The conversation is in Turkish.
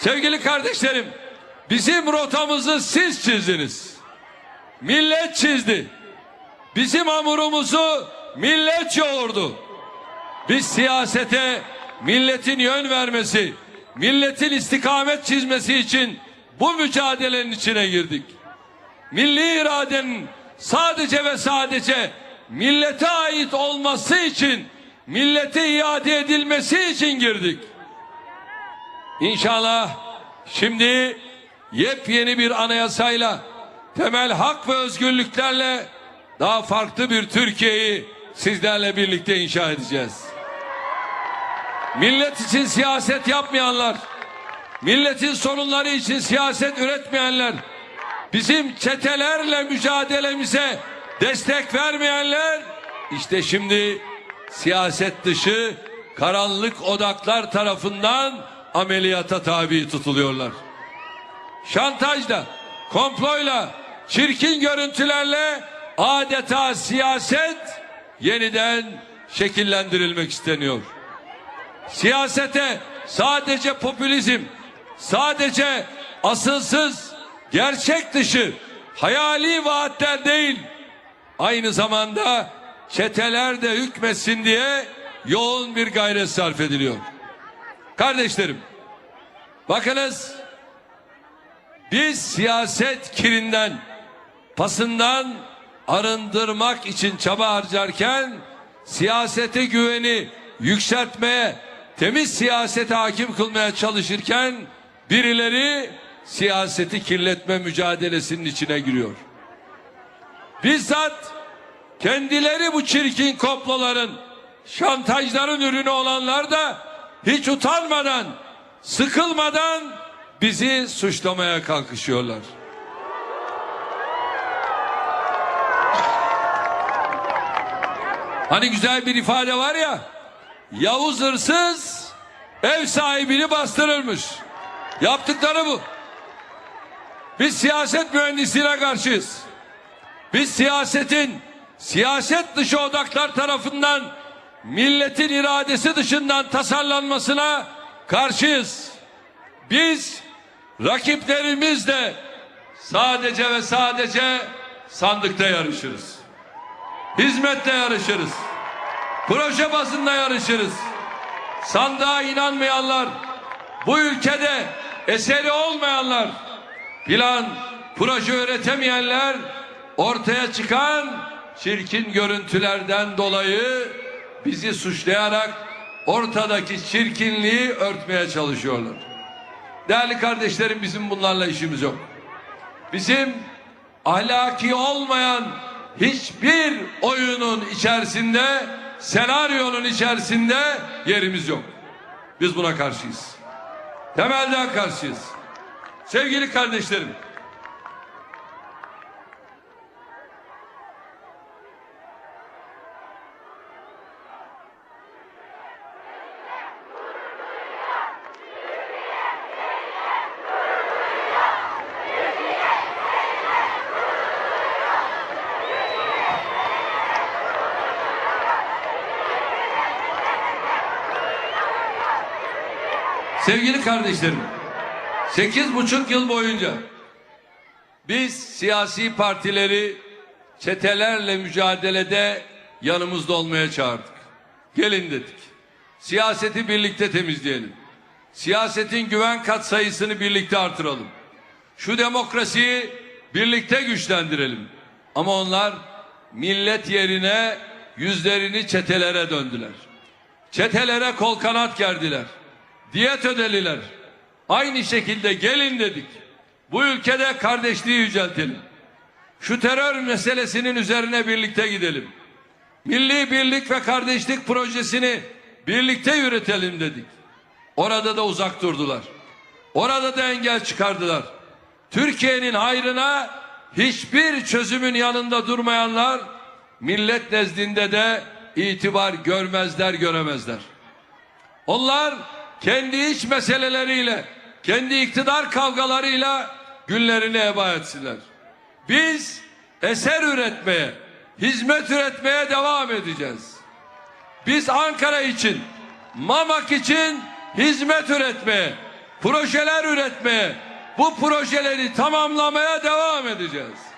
Sevgili kardeşlerim, bizim rotamızı siz çizdiniz. Millet çizdi. Bizim hamurumuzu millet yoğurdu. Biz siyasete milletin yön vermesi, milletin istikamet çizmesi için bu mücadelenin içine girdik. Milli iradenin sadece ve sadece millete ait olması için, millete iade edilmesi için girdik. İnşallah şimdi yepyeni bir anayasayla temel hak ve özgürlüklerle daha farklı bir Türkiye'yi sizlerle birlikte inşa edeceğiz. Millet için siyaset yapmayanlar, milletin sorunları için siyaset üretmeyenler, bizim çetelerle mücadelemize destek vermeyenler işte şimdi siyaset dışı karanlık odaklar tarafından ameliyata tabi tutuluyorlar. Şantajla, komployla, çirkin görüntülerle adeta siyaset yeniden şekillendirilmek isteniyor. Siyasete sadece popülizm, sadece asılsız, gerçek dışı, hayali vaatler değil, aynı zamanda çeteler de hükmetsin diye yoğun bir gayret sarf ediliyor. Kardeşlerim, bakınız biz siyaset kirinden, pasından arındırmak için çaba harcarken siyasete güveni yükseltmeye, temiz siyasete hakim kılmaya çalışırken birileri siyaseti kirletme mücadelesinin içine giriyor. Bizzat kendileri bu çirkin komploların, şantajların ürünü olanlar da hiç utanmadan, sıkılmadan bizi suçlamaya kalkışıyorlar. Hani güzel bir ifade var ya, Yavuz hırsız ev sahibini bastırırmış. Yaptıkları bu. Biz siyaset mühendisliğine karşıyız. Biz siyasetin siyaset dışı odaklar tarafından milletin iradesi dışından tasarlanmasına karşıyız. Biz rakiplerimizle sadece ve sadece sandıkta yarışırız. Hizmette yarışırız. Proje bazında yarışırız. Sandığa inanmayanlar, bu ülkede eseri olmayanlar, plan, proje üretemeyenler ortaya çıkan çirkin görüntülerden dolayı bizi suçlayarak ortadaki çirkinliği örtmeye çalışıyorlar. Değerli kardeşlerim bizim bunlarla işimiz yok. Bizim ahlaki olmayan hiçbir oyunun içerisinde, senaryonun içerisinde yerimiz yok. Biz buna karşıyız. Temelden karşıyız. Sevgili kardeşlerim, sevgili kardeşlerim, sekiz buçuk yıl boyunca biz siyasi partileri çetelerle mücadelede yanımızda olmaya çağırdık. Gelin dedik. Siyaseti birlikte temizleyelim. Siyasetin güven kat sayısını birlikte artıralım. Şu demokrasiyi birlikte güçlendirelim. Ama onlar millet yerine yüzlerini çetelere döndüler. Çetelere kol kanat gerdiler. Diyet ödeliler. Aynı şekilde gelin dedik. Bu ülkede kardeşliği yüceltelim. Şu terör meselesinin üzerine birlikte gidelim. Milli birlik ve kardeşlik projesini birlikte yürütelim dedik. Orada da uzak durdular. Orada da engel çıkardılar. Türkiye'nin hayrına hiçbir çözümün yanında durmayanlar millet nezdinde de itibar görmezler göremezler. Onlar kendi iç meseleleriyle, kendi iktidar kavgalarıyla günlerini heba etsinler. Biz eser üretmeye, hizmet üretmeye devam edeceğiz. Biz Ankara için, Mamak için hizmet üretmeye, projeler üretmeye, bu projeleri tamamlamaya devam edeceğiz.